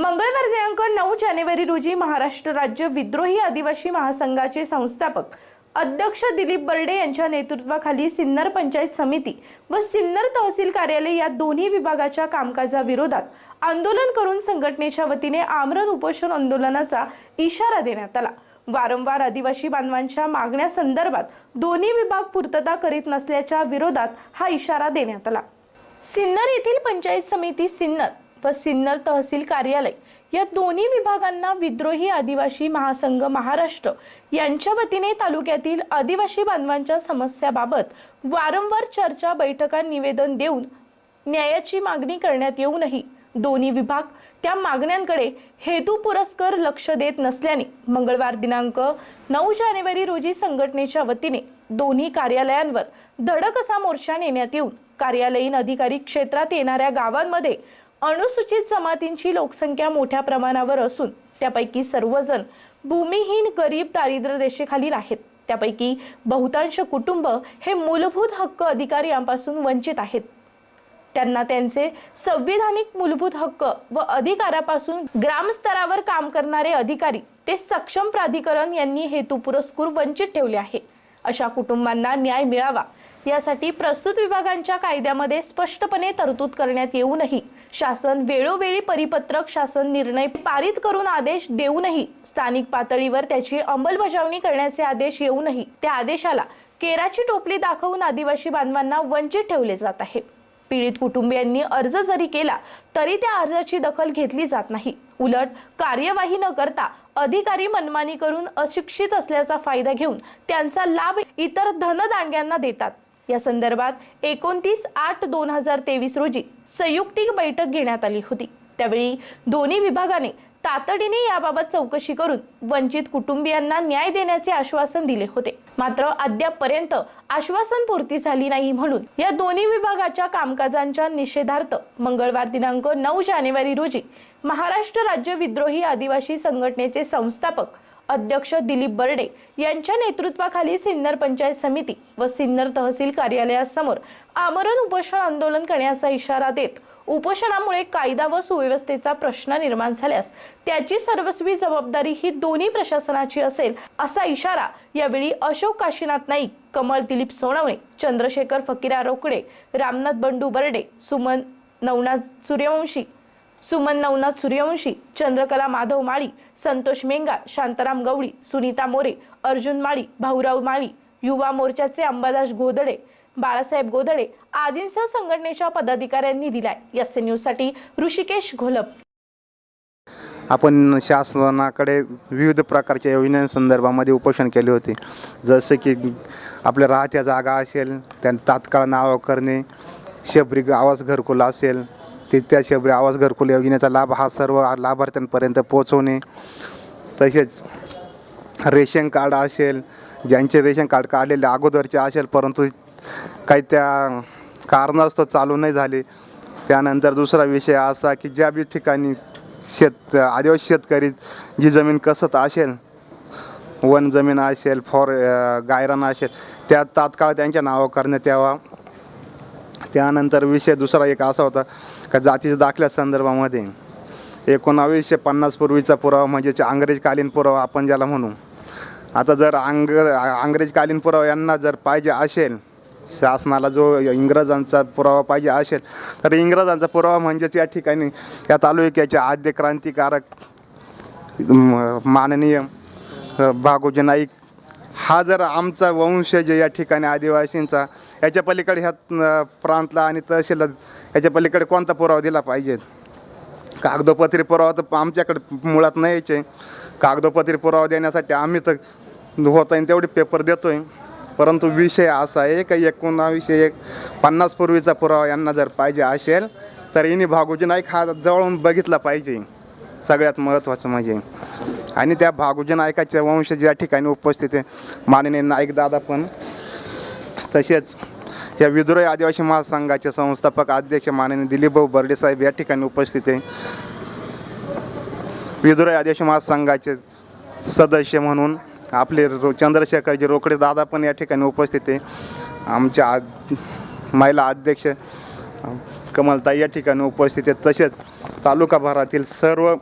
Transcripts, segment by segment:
मंगळवार दिनांक नऊ जानेवारी रोजी महाराष्ट्र राज्य विद्रोही आदिवासी महासंघाचे संस्थापक अध्यक्ष दिलीप बर्डे यांच्या नेतृत्वाखाली सिन्नर पंचायत समिती व सिन्नर तहसील कार्यालय या दोन्ही विभागाच्या कामकाजाविरोधात आंदोलन करून संघटनेच्या वतीने आमरण उपोषण आंदोलनाचा इशारा देण्यात आला. वारंवार आदिवासी बांधवांच्या मागण्यासंदर्भात दोन्ही विभाग पूर्तता करीत नसल्याच्या विरोधात हा इशारा देण्यात आला. सिन्नर येथील पंचायत समिती सिन्नर व सिन्नर तहसील कार्यालय. या दोन्ही विभागांना विद्रोही आदिवासी महासंघ महाराष्ट्र यांच्या वतीने तालुक्यातील आदिवासी बांधवांच्या समस्याबाबत वारंवार चर्चा बैठका निवेदन देऊन न्यायाची मागणी करण्यात येऊनही दोन्ही विभाग त्या मागण्यांकडे हेतू पुरस्कर लक्ष देत नसल्याने मंगळवार दिनांक नऊ जानेवारी रोजी संघटनेच्या वतीने दोन्ही कार्यालयांवर धडक असा मोर्चा नेण्यात येऊन कार्यालयीन अधिकारी क्षेत्रात येणाऱ्या गावांमध्ये अनुसूचित जमातींची लोकसंख्या मोठ्या प्रमाणावर असून त्यापैकी सर्वजण भूमिहीन गरीब दारिद्र्य रेषेखालील आहेत. त्यापैकी बहुतांश कुटुंब हे मूलभूत हक्क अधिकार यांपासून वंचित आहेत. त्यांना त्यांचे संविधानिक मूलभूत हक्क व अधिकारापासून ग्रामस्तरावर काम करणारे अधिकारी ते सक्षम प्राधिकरण यांनी हेतू पुरस्कृत वंचित ठेवले आहे. अशा कुटुंबांना न्याय मिळावा यासाठी प्रस्तुत विभागांच्या कायद्यामध्ये स्पष्टपणे तरतूद करण्यात येऊनही शासन वेळोवेळी परिपत्रक शासन निर्णय पारित करून आदेश देऊनही स्थानिक पातळीवर त्याची अंमलबजावणी करण्याचे आदेश येऊनही त्या आदेशाला केराची टोपली दाखवून आदिवासी बांधवांना वंचित ठेवले जात आहे. पीडित कुटुंबियांनी अर्ज जरी केला तरी त्या अर्जाची दखल घेतली जात नाही. उलट कार्यवाही न करता अधिकारी मनमानी करून अशिक्षित असल्याचा फायदा घेऊन त्यांचा लाभ इतर धनदांड्यांना देतात. या संदर्भात एकोणतीस आठ दोन हजार तेवीस रोजी संयुक्तिक बैठक घेण्यात आली होती. त्यावेळी दोन्ही विभागाने तातडीने याबाबत चौकशी करून वंचित कुटुंबियांना न्याय देण्याचे आश्वासन दिले होते. मात्र अद्यापपर्यंत आश्वासन पूर्ती झाली नाही म्हणून या दोन्ही विभागाच्या कामकाजांच्या निषेधार्थ मंगळवार दिनांक नऊ जानेवारी रोजी महाराष्ट्र राज्य विद्रोही आदिवासी संघटनेचे संस्थापक अध्यक्ष दिलीप बर्डे यांच्या नेतृत्वाखाली सिन्नर पंचायत समिती व सिन्नर तहसील कार्यालयासमोर आमरण उपोषण आंदोलन करण्याचा इशारा देत उपोषणामुळे कायदा व सुव्यवस्थेचा प्रश्न निर्माण झाल्यास त्याची सर्वस्वी जबाबदारी ही दोन्ही प्रशासनाची असेल असा इशारा यावेळी अशोक काशीनाथ नाईक कमळ दिलीप सोनवणे चंद्रशेखर फकीरा रोकडे रामनाथ बंडू बर्डे सुमन नवनाथ सूर्यवंशी सुमन नवनाथ सूर्यवंशी चंद्रकला माधव माळी संतोष मेंगा शांताराम गवळी सुनीता मोरे अर्जुन माळी भाऊराव माळी युवा मोर्चाचे अंबादास गोदडे बाळासाहेब गोदडे आदींसह संघटनेच्या पदाधिकाऱ्यांनी दिलाय. एस न्यूजसाठी ऋषिकेश घोलप. आपण शासनाकडे विविध प्रकारच्या योजनांसंदर्भामध्ये उपोषण केले होते. जसे की आपल्या राहत्या जागा असेल त्या तात्काळ नाव करणे शबरी आवास घरकुल असेल ते त्या आवास घरकुल योजनेचा लाभ हा सर्व लाभार्थ्यांपर्यंत पोहोचवणे. तसेच रेशन कार्ड असेल ज्यांचे रेशन कार्ड काढलेले अगोदरचे असेल परंतु काही त्या कारणास्तव चालू नाही झाले. त्यानंतर दुसरा विषय असा की ज्या बी ठिकाणी शेत आदिवासी शेतकरी जी जमीन कसत असेल वन जमीन असेल फॉर गायरान असेल त्या तात्काळ त्यांच्या नावं करण्यात यावा. त्यानंतर विषय दुसरा एक असा होता का जातीच्या दाखल्या संदर्भामध्ये एकोणावीसशे पन्नास पूर्वीचा पुरावा म्हणजे अंग्रेजकालीन पुरावा आपण ज्याला म्हणू. आता जर अंग अंग्रेजकालीन पुरावा यांना जर पाहिजे असेल शासनाला जो इंग्रजांचा पुरावा पाहिजे असेल तर इंग्रजांचा पुरावा म्हणजेच या ठिकाणी या तालुक्याचे आद्य क्रांतिकारक म- माननीय भागोजी नाईक. हा जर आमचा वंशज या ठिकाणी आदिवासींचा याच्या पलीकडे ह्या प्रांतला आणि तहसीलला याच्या पलीकडे कोणता पुरावा दिला पाहिजे? कागदोपत्री पुरावा तर आमच्याकडे मुळात नाही यायचे कागदोपत्री पुरावा देण्यासाठी आम्ही तर होत आहे तेवढे पेपर देतोय. परंतु विषय असा आहे का एकोणावीसशे एक पन्नास पूर्वीचा पुरावा यांना जर पाहिजे असेल तर यांनी भागोजी नाईक हा जवळून बघितला पाहिजे. सगळ्यात महत्त्वाचं म्हणजे. आणि त्या भागोजी नायकाच्या वंश ज्या ठिकाणी उपस्थित आहे. माननीय नाईक दादा पण तसेच या विद्रोही आदिवासी महासंघाचे संस्थापक अध्यक्ष माननीय दिलीपभाऊ बर्डेसाहेब या ठिकाणी उपस्थित आहे. विद्रोही आदिवासी महासंघाचे सदस्य म्हणून आपले रो चंद्रशेखरजी रोकडे दादा पण या ठिकाणी उपस्थित आहे. आमच्या आ महिला अध्यक्ष कमलताई या ठिकाणी उपस्थित आहेत. तसेच तालुकाभरातील सर्व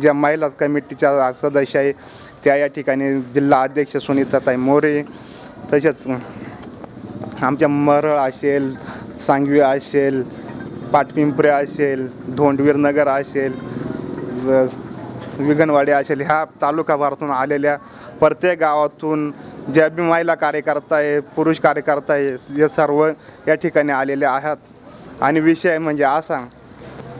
ज्या महिला कमिटीच्या सदस्य आहे त्या या ठिकाणी जिल्हा अध्यक्ष सुनीताताई मोरे तसेच आमच्या मरळ असेल सांगवी असेल पाटपिंपरे असेल धोंडवीर नगर असेल विघनवाडी विगणवाडी असेल ह्या तालुकाभरातून आलेल्या प्रत्येक गावातून ज्या बी महिला कार्यकर्ता आहे पुरुष कार्यकर्ता आहे हे सर्व या ठिकाणी आलेले आहात. आणि विषय म्हणजे असा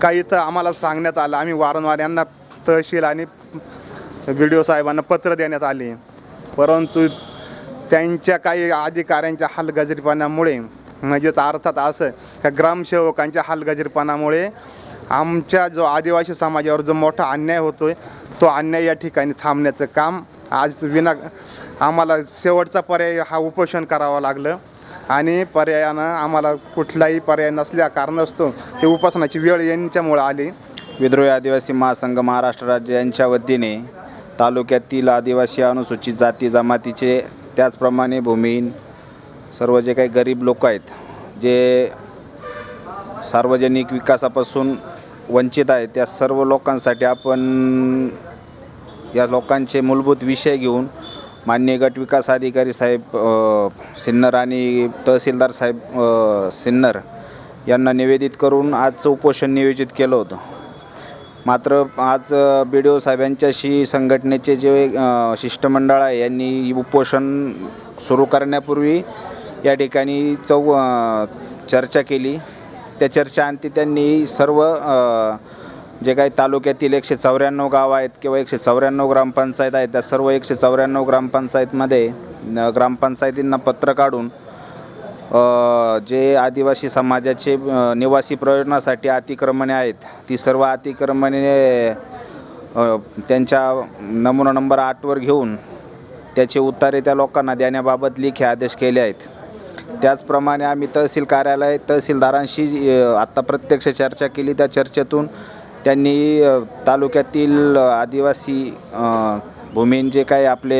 काही तर आम्हाला सांगण्यात आलं आम्ही वारंवार यांना तहसील आणि बी डी ओ साहेबांना पत्र देण्यात आले. परंतु त्यांच्या काही अधिकाऱ्यांच्या हलगजरीपणामुळे म्हणजेच अर्थात असं त्या ग्रामसेवकांच्या हलगजरीपणामुळे आमच्या जो आदिवासी समाजावर जो मोठा अन्याय होतो आहे तो अन्याय या ठिकाणी थांबण्याचं काम आज विना आम्हाला शेवटचा पर्याय हा उपोषण करावा लागलं. आणि पर्यायानं आम्हाला कुठलाही पर्याय नसल्या कारणास्तव ते उपासनाची वेळ यांच्यामुळे आली. विद्रोही आदिवासी महासंघ महाराष्ट्र राज्य यांच्या वतीने तालुक्यातील आदिवासी अनुसूचित जाती जमातीचे त्याचप्रमाणे भूमिहीन सर्व जे काही गरीब लोक आहेत जे सार्वजनिक विकासापासून वंचित आहेत त्या सर्व लोकांसाठी आपण या लोकांचे मूलभूत विषय घेऊन माननीय गट विकास अधिकारी साहेब सिन्नर आणि तहसीलदार साहेब सिन्नर यांना निवेदित करून आजचं उपोषण नियोजित केलं होतं. मात्र आज बी डी ओ साहेबांच्याशी संघटनेचे जे शिष्टमंडळ आहे यांनी उपोषण सुरू करण्यापूर्वी या ठिकाणी चौ चर्चा केली. त्या चर्चा अंती त्यांनी सर्व जे काही तालुक्यातील एकशे चौऱ्याण्णव गाव आहेत किंवा एकशे चौऱ्याण्णव ग्रामपंचायत आहेत त्या सर्व एकशे चौऱ्याण्णव ग्रामपंचायतमध्ये ग्रामपंचायतींना पत्र काढून जे आदिवासी समाजाचे निवासी प्रयोजनासाठी अतिक्रमणे आहेत ती सर्व अतिक्रमणे त्यांच्या नमुना नंबर आठवर घेऊन त्याचे उत्तरे त्या लोकांना देण्याबाबत लेखी आदेश केले आहेत. त्याचप्रमाणे आम्ही तहसील कार्यालय तहसीलदारांशी आत्ता प्रत्यक्ष चर्चा केली. त्या चर्चेतून त्यांनी तालुक्यातील आदिवासी भूमीन जे काही आपले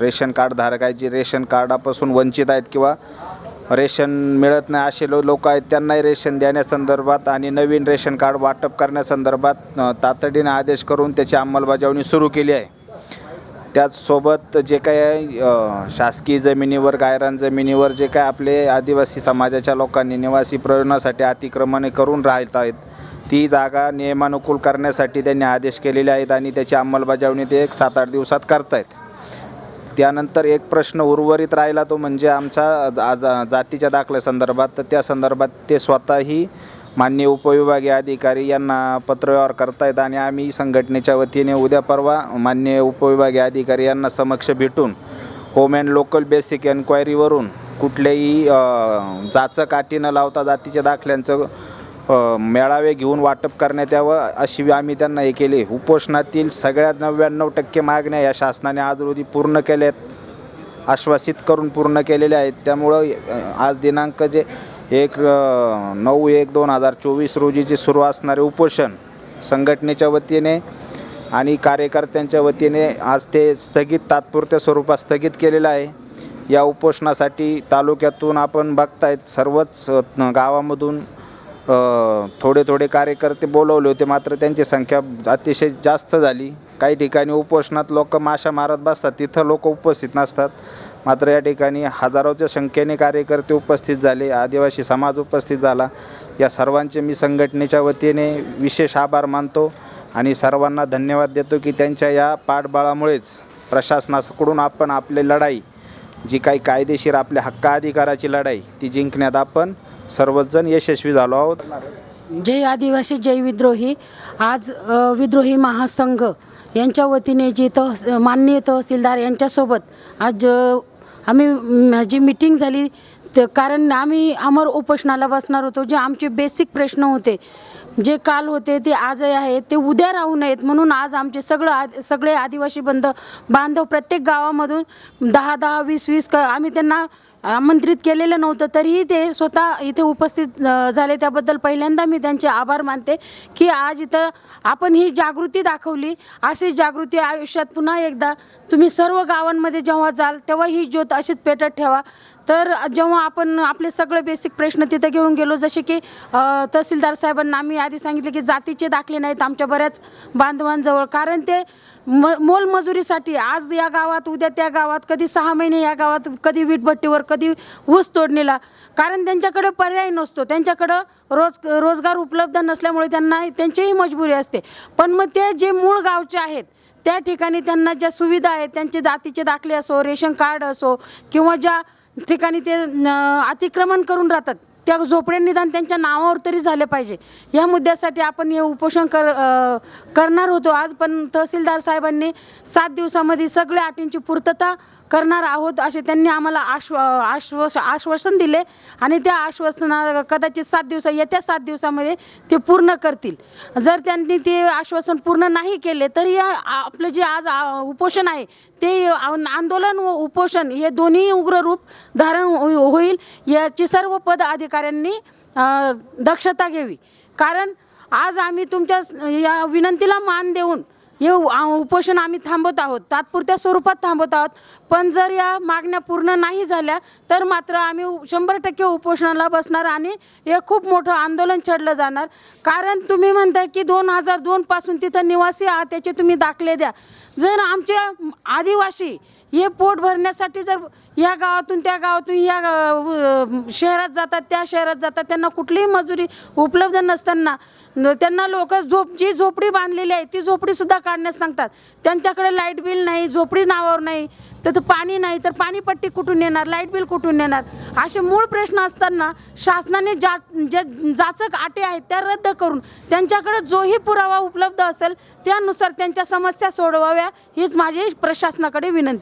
रेशन कार्डधारक आहेत जे रेशन कार्डापासून वंचित आहेत किंवा रेशन मिळत नाही असे लो लोक आहेत. त्यांनाही रेशन देण्यासंदर्भात आणि नवीन रेशन कार्ड वाटप करण्यासंदर्भात अ, तातडीने आदेश करून त्याची अंमलबजावणी सुरू केली आहे. त्याचसोबत जे काही शासकीय जमिनीवर गायरान जमिनीवर जे काय आपले आदिवासी समाजाच्या लोकांनी निवासी प्रयोजनासाठी अतिक्रमणे करून राहत आहेत ती जागा नियमानुकूल करण्यासाठी त्यांनी आदेश केलेले आहेत आणि त्याची अंमलबजावणी ते एक सात आठ दिवसात करतायत. त्यानंतर एक प्रश्न उर्वरित राहिला तो म्हणजे आमचा जातीच्या दाखल्यासंदर्भात तर त्या संदर्भात ते स्वतःही मान्य उपविभागीय अधिकारी यांना पत्रव्यवहार करतायत आणि आम्ही संघटनेच्या वतीने उद्या परवा मान्य उपविभागीय अधिकारी यांना समक्ष भेटून होम अँड लोकल बेसिक एन्क्वायरीवरून कुठल्याही अ, जाचं काठी न लावता जातीच्या दाखल्यांचं मेळावे घेऊन वाटप करण्यात यावं अशी आम्ही त्यांना हे केले. उपोषणातील सगळ्यात नव्याण्णव टक्के मागण्या या शासनाने आज रोजी पूर्ण आहेत आश्वासित करून पूर्ण केलेल्या आहेत. त्यामुळं आज दिनांक जे एक नऊ एक दोन हजार चोवीस रोजी जे सुरू असणारे उपोषण संघटनेच्या वतीने आणि कार्यकर्त्यांच्या वतीने आज ते स्थगित तात्पुरत्या स्वरूपात स्थगित केलेलं आहे. या उपोषणासाठी तालुक्यातून आपण बघतायत सर्वच गावामधून थोडे थोडे कार्यकर्ते बोलवले होते मात्र त्यांची संख्या अतिशय जास्त झाली. काही ठिकाणी उपोषणात लोक माशा मारत बसतात तिथं लोक उपस्थित नसतात. मात्र या ठिकाणी हजारोच्या संख्येने कार्यकर्ते उपस्थित झाले आदिवासी समाज उपस्थित झाला. या सर्वांचे मी संघटनेच्या वतीने विशेष आभार मानतो आणि सर्वांना धन्यवाद देतो की त्यांच्या या पाठबळामुळेच प्रशासनाकडून आपण आपली लढाई जी काही कायदेशीर आपल्या हक्का अधिकाराची लढाई ती जिंकण्यात आपण सर्वचजण यशस्वी झालो आहोत. जय आदिवासी जय विद्रोही. आज विद्रोही महासंघ यांच्या वतीने जी तहस माननीय तहसीलदार यांच्यासोबत आज आम्ही जी मिटिंग झाली ते कारण आम्ही अमर उपोषणाला बसणार होतो जे आमचे बेसिक प्रश्न होते. जे काल होते ते आजही आहेत ते उद्या राहू नयेत म्हणून आज आमचे सगळं आद सगळे आदिवासी बंध बांधव प्रत्येक गावामधून दहा दहा वीस वीस क आम्ही त्यांना आमंत्रित केलेलं नव्हतं तरीही ते स्वतः इथे उपस्थित झाले. त्याबद्दल पहिल्यांदा मी त्यांचे आभार मानते की आज इथं आपण ही जागृती दाखवली. अशी जागृती आयुष्यात पुन्हा एकदा तुम्ही सर्व गावांमध्ये जेव्हा जाल तेव्हा ही ज्योत अशीच पेटत ठेवा. तर जेव्हा आपण आपले सगळे बेसिक प्रश्न तिथं घेऊन गेलो जसे की तहसीलदार साहेबांना आम्ही आधी सांगितले की जातीचे दाखले नाहीत आमच्या बऱ्याच बांधवांजवळ. कारण ते म मोलमजुरीसाठी आज या गावात उद्या त्या गावात कधी सहा महिने या गावात कधी वीटभट्टीवर कधी ऊस तोडणीला. कारण त्यांच्याकडे पर्याय नसतो. त्यांच्याकडं रोज रोजगार उपलब्ध नसल्यामुळे त्यांना त्यांचीही मजबुरी असते. पण मग ते जे मूळ गावचे आहेत त्या ठिकाणी त्यांना ज्या सुविधा आहेत त्यांचे जातीचे दाखले असो रेशन कार्ड असो किंवा ज्या ठिकाणी ते न, अतिक्रमण करून राहतात. त्या झोपड्या निदान त्यांच्या नावावर तरी झाले पाहिजे. या मुद्द्यासाठी आपण हे उपोषण कर अ, करणार होतो. आज पण तहसीलदार साहेबांनी सात दिवसामध्ये सगळ्या अटींची पूर्तता करणार आहोत असे त्यांनी आम्हाला आश्व आश्वास आश्वासन दिले आणि त्या आश्वासना कदाचित सात दिवसा येत्या सात दिवसामध्ये ते पूर्ण करतील. जर त्यांनी ते आश्वासन पूर्ण नाही केले तरी या आपलं जे आज आ- उपोषण आहे ते आं- आंदोलन व उपोषण हे दोन्ही उग्र रूप धारण हो- होईल. याची सर्व पद अधिकाऱ्यांनी दक्षता घ्यावी. कारण आज आम्ही तुमच्या या विनंतीला मान देऊन हे उपोषण आम्ही थांबवत आहोत. तात्पुरत्या स्वरूपात थांबवत आहोत. पण जर या मागण्या पूर्ण नाही झाल्या तर मात्र आम्ही शंभर टक्के उपोषणाला बसणार आणि हे खूप मोठं आंदोलन छडलं जाणार. कारण तुम्ही म्हणताय की दोन हजार दोनपासून तिथं निवासी आहात त्याचे तुम्ही दाखले द्या. जर आमच्या आदिवासी हे पोट भरण्यासाठी जर या गावातून त्या गावातून या शहरात जातात त्या शहरात जातात त्यांना कुठलीही मजुरी उपलब्ध नसताना न- त्यांना लोक झोप जी झोपडी बांधलेली आहे ती झोपडीसुद्धा काढण्यास सांगतात. त्यांच्याकडे लाइट बिल नाही झोपडी नावावर नाही तर ते पाणी नाही तर पाणीपट्टी कुठून येणार लाइट बिल कुठून येणार? असे मूळ प्रश्न असताना शासनाने जा ज्या जाचक आटे आहेत त्या रद्द करून त्यांच्याकडे जोही पुरावा उपलब्ध असेल त्यानुसार त्यांच्या समस्या सोडवाव्या हीच माझी प्रशासनाकडे विनंती.